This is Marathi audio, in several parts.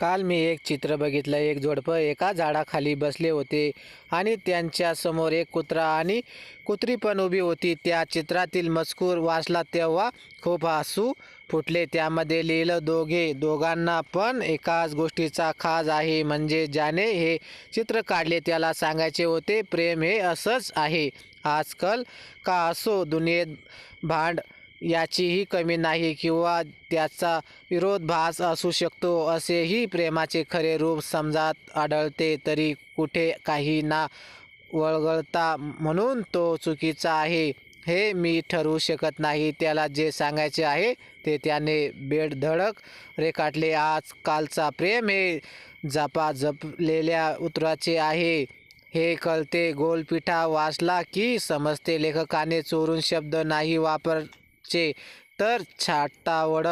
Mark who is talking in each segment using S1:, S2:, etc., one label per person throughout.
S1: काल मी एक चित्र बघितलं एक जोडपं एका झाडाखाली बसले होते आणि त्यांच्यासमोर एक कुत्रा आणि कुत्री पण उभी होती. त्या चित्रातील मजकूर वाचला तेव्हा खूप हसू फुटले. त्यामध्ये लिहिलं दोघे दोघांना पण एकाच गोष्टीचा खाज आहे. म्हणजे ज्याने हे चित्र काढले त्याला सांगायचे होते प्रेम हे असंच आहे. आजकाल का असो दुनियेत भांड याचीही कमी नाही किंवा त्याचा विरोधाभास असू शकतो असेही प्रेमाचे खरे रूप समजात आढळते. तरी कुठे काही ना वळगळता म्हणून तो चुकीचा आहे हे मी ठरवू शकत नाही. त्याला जे सांगायचे आहे ते त्याने बेडधडक रेखाटले. आजकालचा प्रेम हे जपा जपलेल्या उतराचे आहे. हे कळते गोलपिठा वाचला की समजते. लेखकाने चोरून शब्द नाही वापर वापरचे तर छाटावड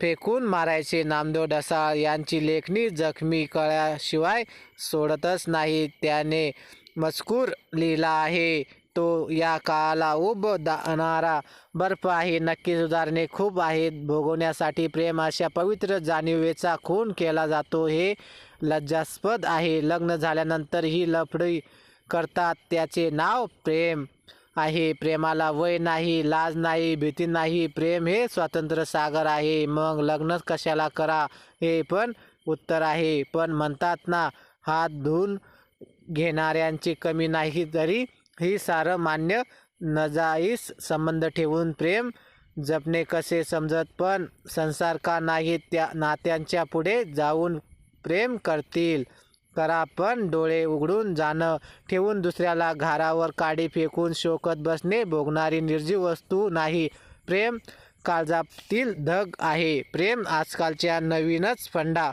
S1: फेकून मारायचे नामदेव ढसाळ यांची लेखणी जखमी कळ्याशिवाय सोडतच नाही. त्याने मजकूर लिहिला आहे. तो या काळाला उब दाणारा बर्फ आहे. नक्की सुधारणे खूप आहेत. भोगवण्यासाठी प्रेम अशा पवित्र जाणीवेचा खून केला जातो हे लज्जास्पद आहे. लग्न झाल्यानंतर ही लफडी करतात. त्याचे नाव प्रेम. आहे. प्रेमाला वय नाही लाज नाही भीती नाही. प्रेम हे स्वातंत्र्य सागर आहे. मग लग्न कशाला करा हे पण उत्तर आहे. पण म्हणतात ना हात धुवून घेणाऱ्यांची कमी नाही तरी ही सारं मान्य नजाईस संबंध ठेवून प्रेम जपणे कसे समजत पण संसार का नाही त्या नात्यांच्या पुढे जाऊन प्रेम करतील. करा पण डोळे उघडून जाणं ठेवून दुसऱ्याला घारावर काडी फेकून शोकत बसणे भोगणारी निर्जीव वस्तू नाही. प्रेम काळजातील धग आहे. प्रेम आजकालच्या नवीनच फंडा.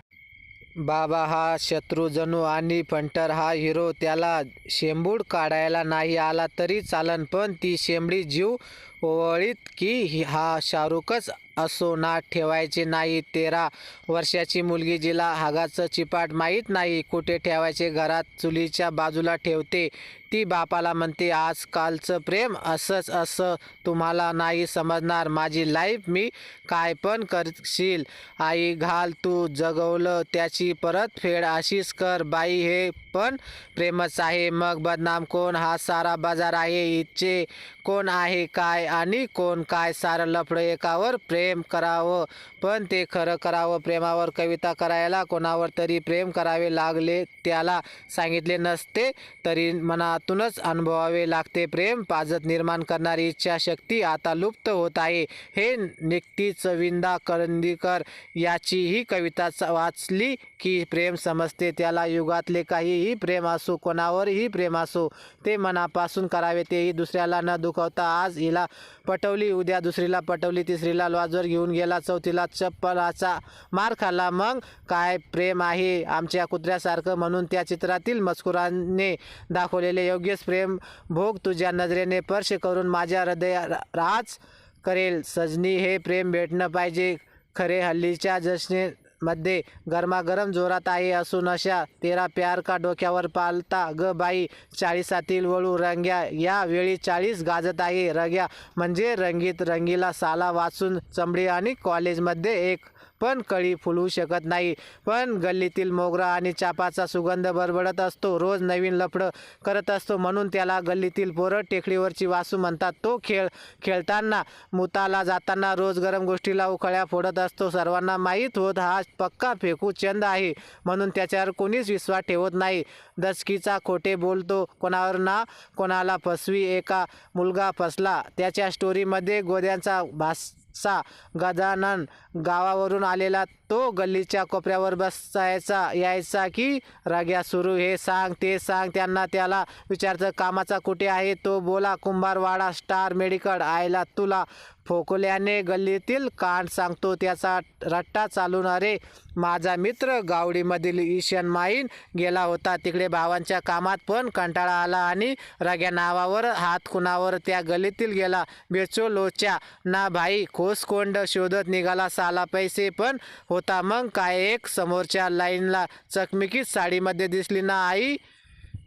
S1: बाबा हा शत्रू जणू आणि फंटर हा हिरो. त्याला शेंबूड काढायला नाही आला तरी चालन पण ती शेंबडी जीव ओवळीत की हा शाहरुखच असो ना ठेवायचे नाही. तेरा वर्षाची मुलगी जिला हागाचं चिपाट माहीत नाही. कुठे ठेवायचे? घरात चुलीच्या बाजूला ठेवते. ती बापाला म्हणते आजकालचं प्रेम असंच असं तुम्हाला नाही समजणार. माझी लाईफ मी काय पण करशील. आई घाल तू जगवलं त्याची परतफेड अशीच कर. बाई हे पण प्रेमच आहे. मग बदनाम कोण? हा सारा बाजार आहे इच्छे कोण आहे काय आणि कोण काय? सारं लफडं एकावर प्रेम करावं. पण ते खरं करावं. प्रेमावर कविता करायला कोणावर तरी प्रेम करावे लागले त्याला सांगितले नसते तरी मनात मनातूनच अनुभवावे लागते. प्रेम पाजत निर्माण करणारी इच्छाशक्ती आता लुप्त होत आहे. हे निकटी चविंदा करंदीकर याची ही कविता च- वाचली की प्रेम समजते. त्याला युगातले काहीही प्रेम असो कोणावरही प्रेम असो ते मनापासून करावे. तेही दुसऱ्याला न दुखवता. आज हिला पटवली उद्या दुसरीला पटवली तिसरीला लॉजवर घेऊन गेला चौथीला चप्पलाचा मार खाल्ला. मग काय प्रेम आहे? आमच्या कुत्र्यासारखं म्हणून त्या चित्रातील मजकुराने दाखवलेले योग्यच प्रेम भोग तुझ्या नजरेने स्पर्श करून माझ्या हृदया राज करेल. सजनी हे प्रेम भेटणं पाहिजे. खरे हल्लीच्या जशने मध्ये गरमागरम जोरात आहे असून अशा तेरा प्यार का डोक्यावर पालता ग बाई. चाळीसातील वळू रंग्या या वेळी चाळीस गाजत आहे रग्या. म्हणजे रंगीत रंगीला साला वाचून चमडी आणि कॉलेजमध्ये एक पण कळी फुलवू शकत नाही. पण गल्लीतील मोगरा आणि चापाचा सुगंध बरबडत असतो. रोज नवीन लफडं करत असतो म्हणून त्याला गल्लीतील पोरं टेकडीवरची वासू म्हणतात. तो खेळ खेळताना मुताला जाताना रोज गरम गोष्टीला उकळ्या फोडत असतो. सर्वांना माहीत होत हा पक्का फेकू चंद आहे म्हणून त्याच्यावर कोणीच विश्वास ठेवत नाही. दसकीचा खोटे बोलतो. कोणावर ना कोणाला फसवी एका मुलगा फसला. त्याच्या स्टोरीमध्ये गोद्यांचा भास सा गजानन गावावरून आलेला तो गल्लीच्या कोपऱ्यावर बसायचा यायचा की राग्या सुरू हे सांग ते सांग त्यांना त्याला विचारतं कामाचा कुठे आहे? तो बोला कुंभारवाडा स्टार मेडिकल आयला तुला फोकल्याने गल्लीतील कांड सांगतो त्याचा रट्टा चालून अरे माझा मित्र गावडीमधील ईशन माईन गेला होता. तिकडे भावांच्या कामात पण कंटाळा आला आणि रग्या नावावर हात खुनावर त्या गल्लीतील गेला. बेचो लोच्या. ना भाई खोसकोंड शोधत निघाला. साला पैसे पण होता. मग काय एक समोरच्या लाईनला चकमिकीत साडीमध्ये दिसली. ना आई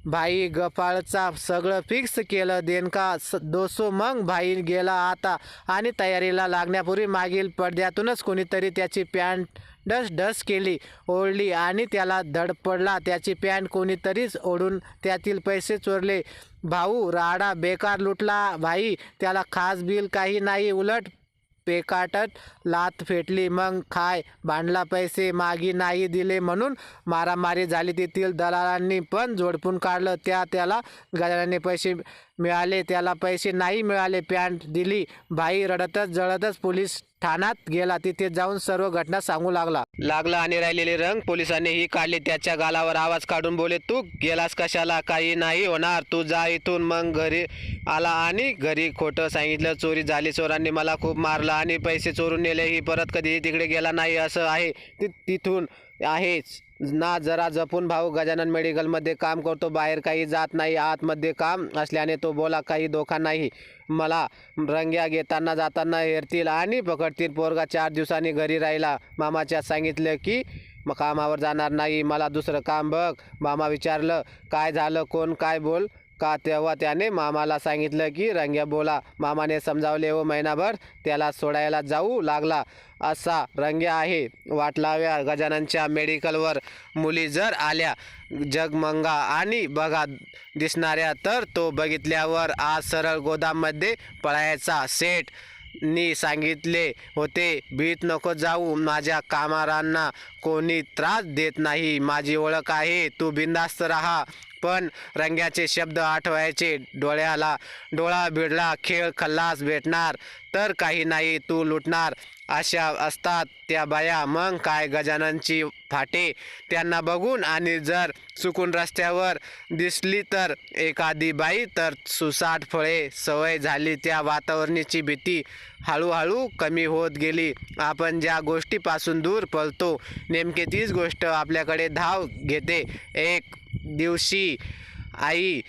S1: भाई गफाळचा सगळं फिक्स केलं. देणका स- दोसो मग भाई गेला आता आणि तयारीला लागण्यापूर्वी मागील पडद्यातूनच कोणीतरी त्याची पॅन्ट डस डस केली ओढली आणि त्याला धडपडला त्याची पॅन्ट कोणीतरीच ओढून त्यातील पैसे चोरले. भाऊ राडा बेकार लुटला. भाई त्याला खास बिल काही नाही. उलट पेकाटत लात फेटली. मग खाय भांडला पैसे मागी नाही दिले म्हणून मारामारी झाली तेथील दलालांनी. पण जोडपून काढलं त्या त्याला गजाने पैसे मिळाले त्याला पैसे नाही मिळाले. पॅन्ट दिली. भाई रडतच जळतच पोलीस ठाण्यात गेला. तिथे जाऊन सर्व घटना सांगू लागला. लागला आणि राहिलेले रंग पोलिसांनीही काढले. त्याच्या गालावर आवाज काढून बोले तू गेलास कशाला? काही नाही होणार. तू जा इथून. मग घरी आला आणि घरी खोटं सांगितलं. चोरी झाली. चोरांनी मला खूप मारलं आणि पैसे चोरून नेले. ही परत कधीही तिकडे गेला नाही असं आहे. ति तिथून आहेच. ना जरा जपून भाऊ गजानन मेडिकलमध्ये काम करतो बाहेर काही जात नाही आतमध्ये काम असल्याने तो बोला काही धोका नाही. मला रंग्या घेताना जाताना हेरतील आणि पकडतील. पोरगा चार दिवसांनी घरी राहिला. मामाच्या सांगितलं की मग कामावर जाणार नाही. मला दुसरं काम बघ. मामा विचारलं काय झालं? कोण? काय बोल? का तेव्हा त्याने मामाला सांगितलं की रंग्या बोला मामाने समजावले व महिनाभर त्याला सोडायला जाऊ लागला. असा रंग्या आहे. वाटलाव्या गजाननच्या मेडिकलवर मुली जर आल्या जगमंगा आणि बघा दिसणाऱ्या तर तो बघितल्यावर आज सरळ गोदाममध्ये पळायचा. सेट नी सांगितले होते भीत नको जाऊ माझ्या कामारांना कोणी त्रास देत नाही. माझी ओळख आहे. तू बिंदास्त राहा. पण रंग्याचे शब्द आठवायचे. डोळ्याला डोळा भिडला खेळ खल्लास भेटणार तर काही नाही तू लुटणार. अशा असतात त्या बाया. मग काय गजाननची फाटे? त्यांना बघून आणि जर चुकून रस्त्यावर दिसली तर एखादी बाई तर सुसाट फळे. सवय झाली त्या वातावरणाची भीती. हळूहळू कमी होत गेली. आपण ज्या गोष्टीपासून दूर पळतो नेमके तीच गोष्ट आपल्याकडे धाव घेते. एक दिवशी आई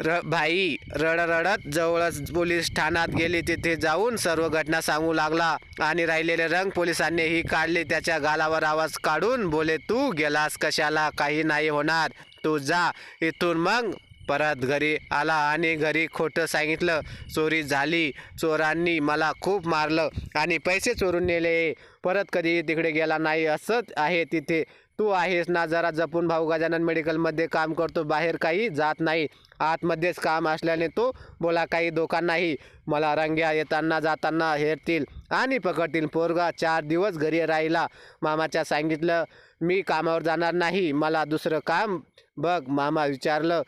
S1: र भाई रड रडत जवळच पोलीस ठाण्यात गेली. तिथे जाऊन सर्व घटना सांगू लागला आणि राहिलेले रंग पोलिसांनीही काढले. त्याच्या गालावर आवाज काढून बोले तू गेलास कशाला? काही नाही होणार. तू जा. इथून मग परत घरी आला आणि घरी खोटं सांगितलं. चोरी झाली. चोरांनी मला खूप मारलं आणि पैसे चोरून नेले. परत कधी तिकडे गेला नाही. असंच आहे तिथे तू आहेस ना जरा जपून भाऊ गजानन मेडिकलमध्ये काम करतो बाहेर काही जात नाही. आतमध्येच काम असल्याने तो बोला काही धोका नाही. मला रंग्या येताना जाताना हेरतील आणि पकडतील. पोरगा चार दिवस घरी राहिला. मामाच्या सांगितलं मी कामावर जाणार नाही. मला दुसरं काम बघ. मामा विचारलं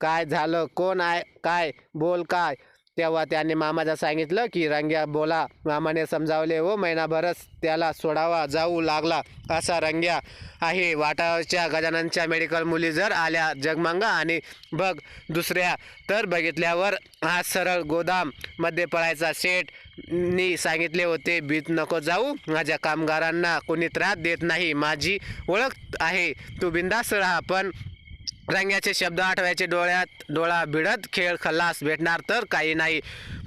S1: काय झालं? कोण आहे? काय? बोल काय? तेव्हा त्याने मामाला सांगितलं की रंग्या बोला. मामाने समजावले व महिनाभरच त्याला सोडावा जाऊ लागला असा रंग्या आहे. वाटाच्या गजाननच्या मेडिकल मुली जर आल्या जगमंगा आणि बघ दुसऱ्या तर बघितल्यावर हा सरळ गोदाममध्ये पळायचा. सेट नी सांगितले होते भीत नको जाऊ. माझ्या कामगारांना कोणी त्रास देत नाही. माझी ओळख आहे. तू बिंदास राहा. पण रंग्याचे शब्द आठवायचे डोळ्यात डोळा भिडत खेळ खल्लास भेटणार तर काही नाही.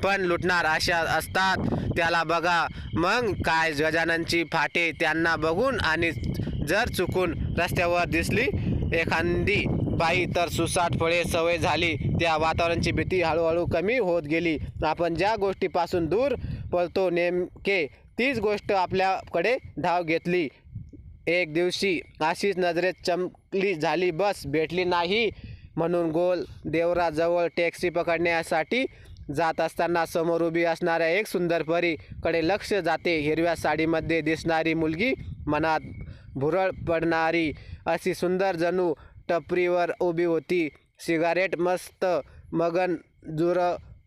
S1: पण लुटणार अशा असतात त्याला बघा. मग काय गजाननची फाटे त्यांना बघून आणि जर चुकून रस्त्यावर दिसली एखादी बाई तर सुसाट फळे सवय झाली. त्या वातावरणाची भीती हळूहळू कमी होत गेली. आपण ज्या गोष्टीपासून दूर पळतो नेमके तीच गोष्ट आपल्याकडे धाव घेतली. एक दिवशी अशीच नजरेत चमकली झाली बस भेटली नाही म्हणून गोल देवराजवळ टॅक्सी पकडण्यासाठी जात असताना समोर उभी असणाऱ्या एक सुंदर परीकडे लक्ष जाते. हिरव्या साडीमध्ये दिसणारी मुलगी मनात भुरळ पडणारी अशी सुंदर जणू टपरीवर उभी होती. सिगारेट मस्त मगन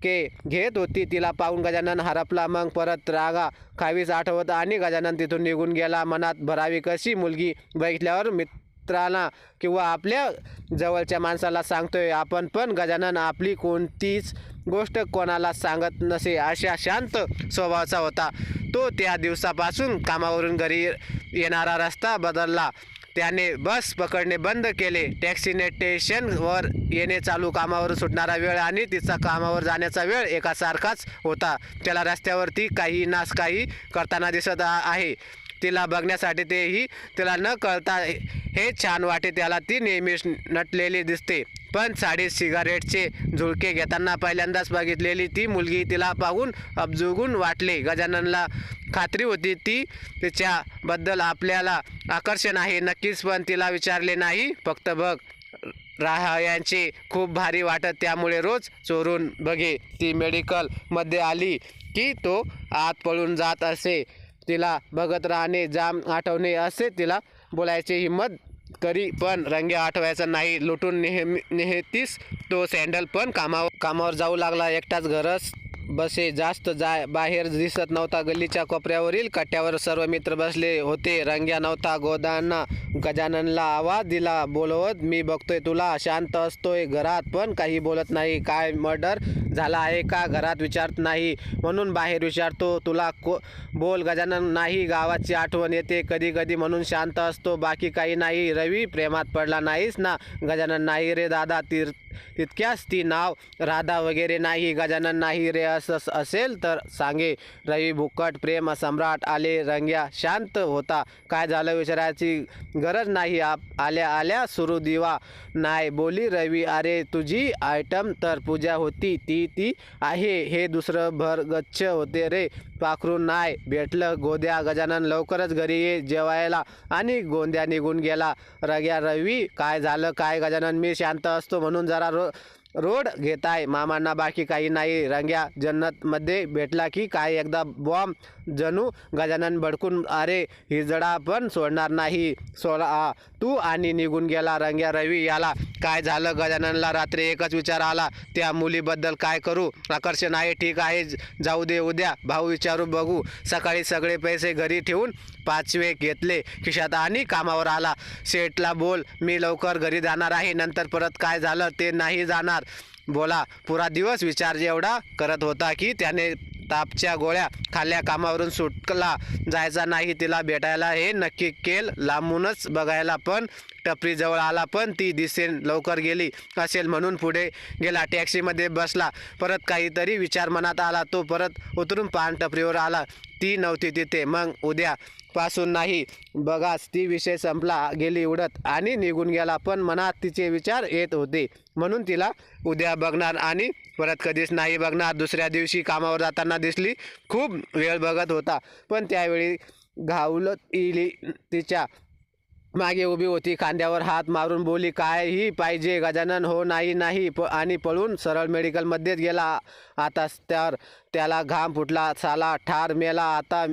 S1: के घेत होती. तिला पाहून गजानन हरपला. मग परत रागा खावीस आठवत आणि गजानन तिथून निघून गेला. मनात भरावी कशी मुलगी बघितल्यावर मित्राला किंवा आपल्या जवळच्या माणसाला सांगतोय. आपण पण गजानन आपली कोणतीच गोष्ट कोणाला सांगत नसे अशा शांत स्वभावाचा होता. तो त्या दिवसापासून कामावरून घरी येणारा रस्ता बदलला. त्याने बस पकडणे बंद केले. टॅक्सीने स्टेशनवर येणे चालू कामावर सुटणारा वेळ आणि तिचा कामावर जाण्याचा वेळ एकासारखाच होता. त्याला रस्त्यावरती काही नास काही करताना दिसत आहे. तिला बघण्यासाठी तेही तिला न कळता हे छान वाटे त्याला ती नेहमीच नटलेली दिसते. पण साडी सिगारेटचे झुळके घेताना पहिल्यांदाच बघितलेली ती मुलगी तिला पाहून अबजुगून वाटले. गजाननला खात्री होती ती तिच्याबद्दल आपल्याला आकर्षण आहे. नक्कीच पण तिला विचारले नाही. फक्त बघ राहायचे खूप भारी वाटत त्यामुळे रोज चोरून बघे. ती मेडिकलमध्ये आली की तो आत पळून जात असे. तिला बघत राहणे जाम आठवणे असे तिला बोलायचे हिंमत करी पण रंगे आठवायचा नाही. लुटून नेहमी नेहतीस तो सँडल पण कामावर कामावर जाऊ लागला. एकटाच घरच बसे जास्त जाय बाहेर दिसत नव्हता. गल्लीच्या कोपऱ्यावरील कट्ट्यावर सर्व मित्र बसले होते. रंग्या नव्हता गोदांना गजाननला आवाज दिला बोलवत मी बघतोय तुला शांत असतोय घरात पण काही बोलत नाही. काय मर्डर झाला आहे का? घरात विचारत नाही. म्हणून बाहेर विचारतो तुला को बोल गजानन नाही गावाची आठवण येते. कधी कधी म्हणून शांत असतो बाकी काही नाही. रवी प्रेमात पडला नाहीस ना गजानन नाही रे दादा तीर तितक्याच ती नाव राधा वगैरे नाही. गजानन नाही रे असं असेल तर सांगे. रवी भुक्कट प्रेम सम्राट आले रंग्या शांत होता. काय झालं विचारायची गरज नाही. आप आल्या आल्या सुरू दिवा. नाही बोली रवी अरे तुझी आयटम तर पूजा होती. ती ती आहे. हे दुसरं भरगच्छ होते रे. पाखरून नाही. भेटलं गोद्या गजानन लवकरच घरी ये जेवायला. आणि गोंद्या निघून गेला. रग्या रवी काय झालं? काय गजानन? मी शांत असतो म्हणून जरा रो रोड घेताय. मामांना बाकी काही नाही. रंग्या जन्नतमध्ये भेटला की काय एकदा बॉम्ब जणू गजानन भडकून अरे हिजडा पण सोडणार नाही. सोडा. तू आणि निघून गेला रंग्या रवी याला. काय झालं गजाननला? रात्री एकच विचार आला. त्या मुलीबद्दल काय करू? आकर्षण आहे. ठीक आहे. जाऊ दे उद्या. भाऊ विचारू बघू. सकाळी सगळे पैसे घरी ठेवून पाचवे घेतले खिशात आणि कामावर आला. सेठला बोल मी लवकर घरी जाणार आहे नंतर परत काय झालं ते नाही जाणार. बोला पुरा दिवस विचार एवढा करत होता की त्याने तापच्या गोळ्या खाल्ल्या कामावरून सुटला जायचा नाही तिला भेटायला हे नक्की केल. लांबूनच बघायला पण टपरीजवळ आला पण ती दिसेन लवकर गेली असेल म्हणून पुढे गेला. टॅक्सीमध्ये बसला. परत काहीतरी विचार मनात आला. तो परत उतरून पान टपरीवर आला. ती नव्हती तिथे. मग उद्या पासून नाही. बघाच ती विषय संपला गेली उडत आणि निघून गेला. पण मनात तिचे विचार येत होते. म्हणून तिला उद्या बघणार आणि परत कधीच नाही बघणार. दुसऱ्या दिवशी कामावर जाताना दिसली. खूप वेळ बघत होता. पण त्यावेळी घावलत इली तिच्यामागे उभी होती. खांद्यावर हात मारून बोली कायही पाहिजे गजानन हो नाही नाही प आणि पळून सरळ मेडिकलमध्येच गेला. आता तर त्याला घाम फुटला साला ठार मेला. आता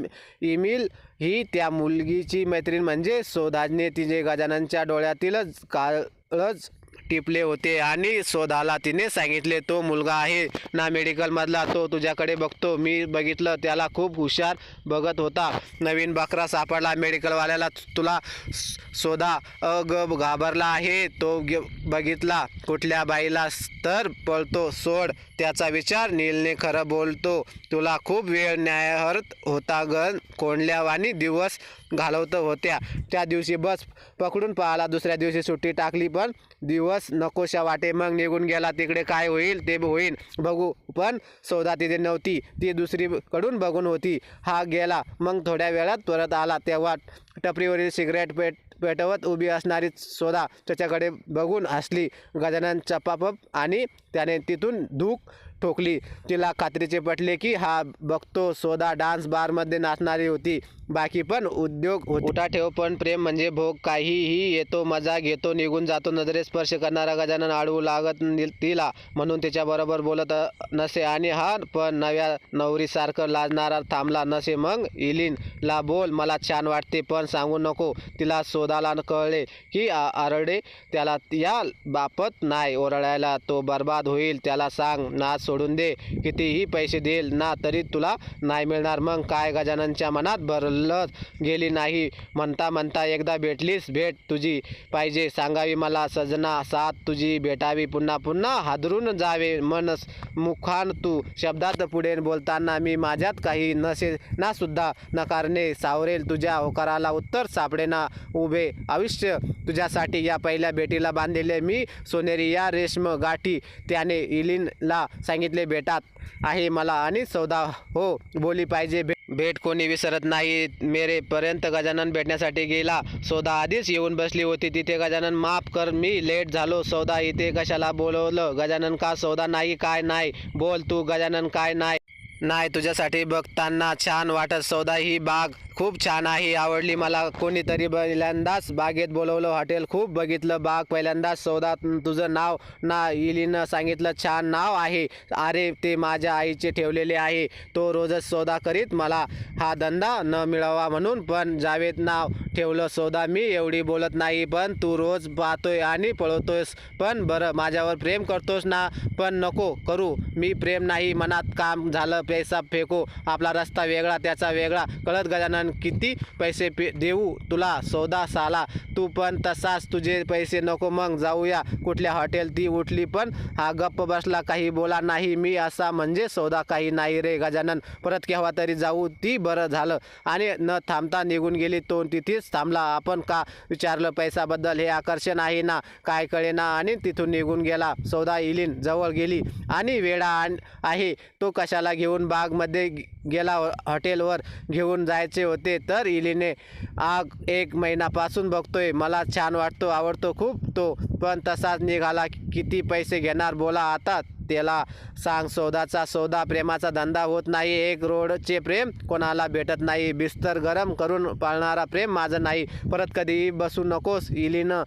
S1: इमिल ही त्या मुलगीची मैत्रीण म्हणजे सोधाजने. तिचे गजाननच्या डोळ्यातीलच काळच टिपले होते आणि शोधाला तिने सांगितले तो मुलगा आहे ना मेडिकलमधला तो तुझ्याकडे बघतो. मी बघितलं त्याला खूप हुशार बघत होता. नवीन बकरा सापडला मेडिकलवाल्याला तुला स- शोधा. अग घाबरला आहे. तो बघितला. कुठल्या बाईला तर पळतो सोड. त्याचा विचार नीलने खरं बोलतो. तुला खूप वेळ न्यायहरत होता गण कोंडल्यावानी दिवस घालवत होत्या. त्या दिवशी बस पकडून पाहाला दुसऱ्या दिवशी सुट्टी टाकली पण दिवस नकोशा वाटे. मग निघून गेला तिकडे काय होईल ते होईल. बघू. पण सौदा तिथे नव्हती. ती दुसरीकडून बघून होती. हा गेला. मग थोड्या वेळात परत आला. तेव्हा टपरीवरील सिगरेट पेट पेटवत उभी असणारी सोदा त्याच्याकडे बघून हसली. गजानन चपापप आणि त्याने तिथून धूक ठोकली. तिला खात्रीचे पटले की हा बघतो. सोदा डान्स बारमध्ये नाचणारी होती. बाकी पण उद्योग. उठा ठेव पण प्रेम म्हणजे भोग. काहीही येतो मजा घेतो निघून जातो नजरे स्पर्श करणारा गजानन आडवू लागत तिला. म्हणून तिच्याबरोबर बोलत नसे आणि हा पण नव्या नवरीसारखं लाजणारा थांबला नसे. मग इलिनला बोल मला छान वाटते पण सांगू नको. तिला शोधाला कळले की आरडे त्याला या बापत नाही. ओरडायला तो बर्बाद होईल त्याला सांग ना सोडून दे. कितीही पैसे देईल ना तरी तुला नाही मिळणार. मग काय गजाननच्या मनात बोलत गेली नाही. म्हणता म्हणता एकदा भेटलीस भेट तुझी पाहिजे. सांगावी मला सजना साथ तुझी भेटावी. पुन्हा पुन्हा हादरून जावे मनस मुखान तू. शब्दात पुढे बोलताना मी माझ्यात काही नसे ना सुद्धा नकारणे. सावरेल तुझ्या होकाराला उत्तर सापडे ना उभे आयुष्य तुझ्यासाठी. या पहिल्या भेटीला बांधलेले मी सोनेरी या रेशम गाठी त्याने इलिनला सांगितले भेटात आहे मला आणि सौदा हो बोली पाहिजे. भेट भेट कोणी विसरत नाही. मेरेपर्यंत गजानन भेटण्यासाठी गेला. सौदा आधीच येऊन बसली होती. तिथे गजानन माफ कर मी लेट झालो. सौदा इथे कशाला बोलवलं? गजानन का सौदा नाही काय नाही? बोल तू गजानन काय नाही? नाही तुझ्यासाठी बघताना छान वाटत. सौदा ही बाग खूप छान आहे आवडली मला. कोणीतरी पहिल्यांदाच बागेत बोलवलं हॉटेल. खूप बघितलं बाग. पहिल्यांदाच सौदा तुझं नाव ना इलीनं सांगितलं. छान नाव आहे. अरे ते माझ्या आईचे ठेवलेले आहे. तो रोजच सौदा करीत. मला हा धंदा न मिळावा म्हणून. पण जावेद नाव ठेवलं सौदा. मी एवढी बोलत नाही पण तू रोज पाहतोय आणि पळवतोयस. पण बरं माझ्यावर प्रेम करतोस ना? पण नको करू. मी प्रेम नाही. मनात काम झालं पैसा फेको. आपला रस्ता वेगळा त्याचा वेगळा. कळत गजानन किती पैसे पे देऊ तुला? सौदा साला. तू पण तसाच तुझे पैसे नको मग. जाऊया. कुठल्या हॉटेल ती उठली पण हा गप्प बसला. काही बोला नाही मी असा म्हणजे सौदा काही नाही रे गजानन. परत केव्हा तरी जाऊ ती बरं झालं. आणि न थांबता निघून गेली तो तिथेच थांबला. आपण का विचारलं पैसाबद्दल? हे आकर्षण आहे ना? काय कळेना? आणि तिथून निघून गेला. सौदा इलीन जवळ गेली. आणि वेळा आहे. तो कशाला घेऊन बागमध्ये गेला हॉटेलवर घेऊन जायचे होते तर इलीने आग एक महिनापासून बघतोय. मला छान वाटतो आवडतो खूप तो पण तसाच निघाला किती पैसे घेणार बोला आता. त्याला सांग सौदाचा सौदा प्रेमाचा धंदा होत नाही. एक रोडचे प्रेम कोणाला भेटत नाही. बिस्तर गरम करून पाळणारा प्रेम माझं नाही. परत कधीही बसू नकोस. इलीनं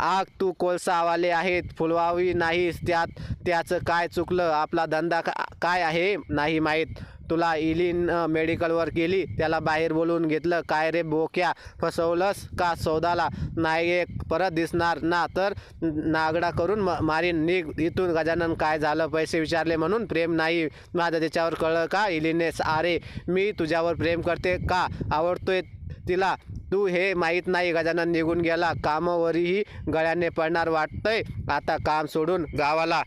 S1: आग तू कोळसावाले आहेत. फुलवावी नाहीस त्यात. त्याचं काय चुकलं? आपला धंदा का- काय आहे? नाही माहीत. तुला इलीन मेडिकलवर गेली त्याला बाहेर बोलवून घेतलं. काय रे बोक्या फसवलंस का सौदाला? नाही एक परत दिसणार ना तर नागडा करून म- मारीन. निघ इथून गजानन काय झालं? पैसे विचारले म्हणून प्रेम नाही. माझं त्याच्यावर कळलं का इलिने अरे मी तुझ्यावर प्रेम करते का? आवडतोय तिला. तू हे माहीत नाही. गजानन निघून गेला. कामावरही गळ्याने पडणार वाटतंय. आता काम सोडून गावाला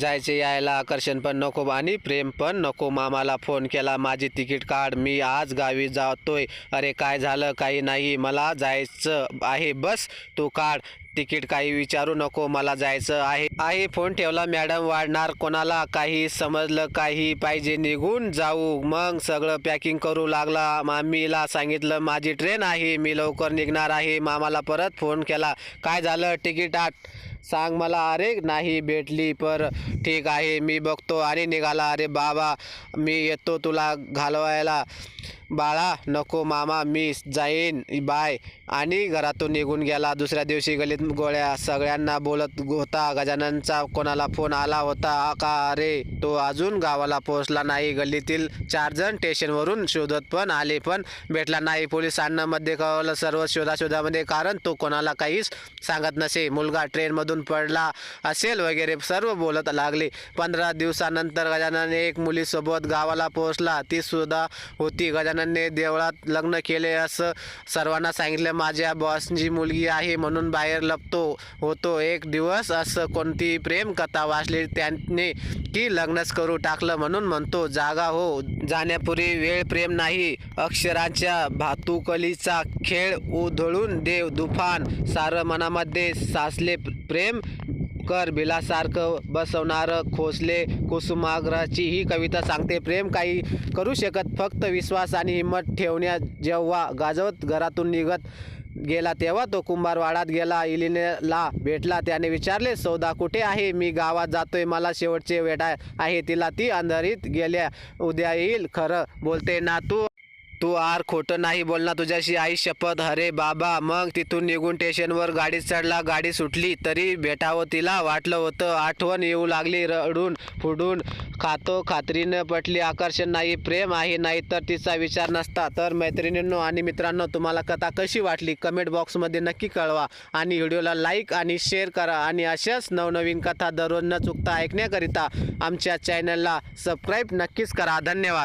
S1: जायचे यायला आकर्षण पण नको आणि प्रेम पण नको. मामाला फोन केला माझी तिकीट काढ मी आज गावी जातोय. अरे काय झालं? काही नाही मला जायचं आहे बस तू काढ. तिकीट काही विचारू नको मला जायचं आहे. आहे फोन ठेवला मॅडम वाढणार कोणाला काही समजलं काही पाहिजे निघून जाऊ. मग सगळं पॅकिंग करू लागला. मामीला सांगितलं माझी ट्रेन आहे मी लवकर निघणार आहे. मामाला परत फोन केला काय झालं? तिकीट आठ सांग मला अरे नाही भेटली पर ठीक आहे मी बघतो. आणि निघाला अरे बाबा मी येतो तुला घालवायला. बाळा नको मामा मी जाईन बाय. आणि घरातून निघून गेला. दुसऱ्या दिवशी गलीत गोळ्या सगळ्यांना बोलत होता. गजाननचा कोणाला फोन आला होता? का अरे तो अजून गावाला पोहोचला नाही. गल्लीतील चार जण स्टेशनवरून शोधत पण आले पण भेटला नाही. पोलिसांनामध्ये कळवलं सर्व शोधाशोधामध्ये कारण तो कोणाला काहीच सांगत नसे. मुलगा ट्रेनमधून पडला असेल वगैरे सर्व बोलत लागले. पंधरा दिवसानंतर गजानन एक मुलीसोबत गावाला पोहोचला. ती सुद्धा होती. आनंदने देवळात लग्न केले असं सर्वांना सांगितलं. माझ्या बॉसची मुलगी आहे म्हणून बाहेर लपतो होतो एक दिवस असं कोणती प्रेम कथा वाचली त्याने की लग्नच करू टाकलं म्हणून म्हणतो जागा हो जाण्यापूर्वी वेळ प्रेम नाही. अक्षरांच्या भातुकलीचा खेळ उधळून देव दुफान. सारं मनामध्ये साचले प्रेम कर बिलासारखं बसवणारं खोसले कुसुमाग्रहाची ही कविता सांगते. प्रेम काही करू शकत फक्त विश्वास आणि हिंमत ठेवण्या जेव्हा गाजवत घरातून निघत गेला तेव्हा तो कुंभारवाडात गेला इलिनेला भेटला त्याने विचारले सौदा कुठे आहे? मी गावात जातोय मला शेवटचे वेटा आहे तिला ती अंधारीत गेल्या उद्या येईल खरं बोलते ना तू तू आर खोटं नाही बोलणार. तुझ्याशी आई शपथ हरे बाबा मग तिथून निघून स्टेशनवर गाडी चढला गाडी सुटली तरी भेटावं तिला वाटलं होतं. आठवण येऊ लागली रडून फुडून खातो खात्रीनं पटली आकर्षण नाही प्रेम आहे नाही तर तिचा विचार नसता. तर मैत्रिणींनो आणि मित्रांनो तुम्हाला कथा कशी वाटली? कमेंट बॉक्समध्ये नक्की कळवा आणि व्हिडिओला लाईक आणि शेअर करा आणि अशाच नवनवीन कथा दररोज न चुकता ऐकण्याकरिता आमच्या चॅनलला सबस्क्राईब नक्कीच करा. धन्यवाद.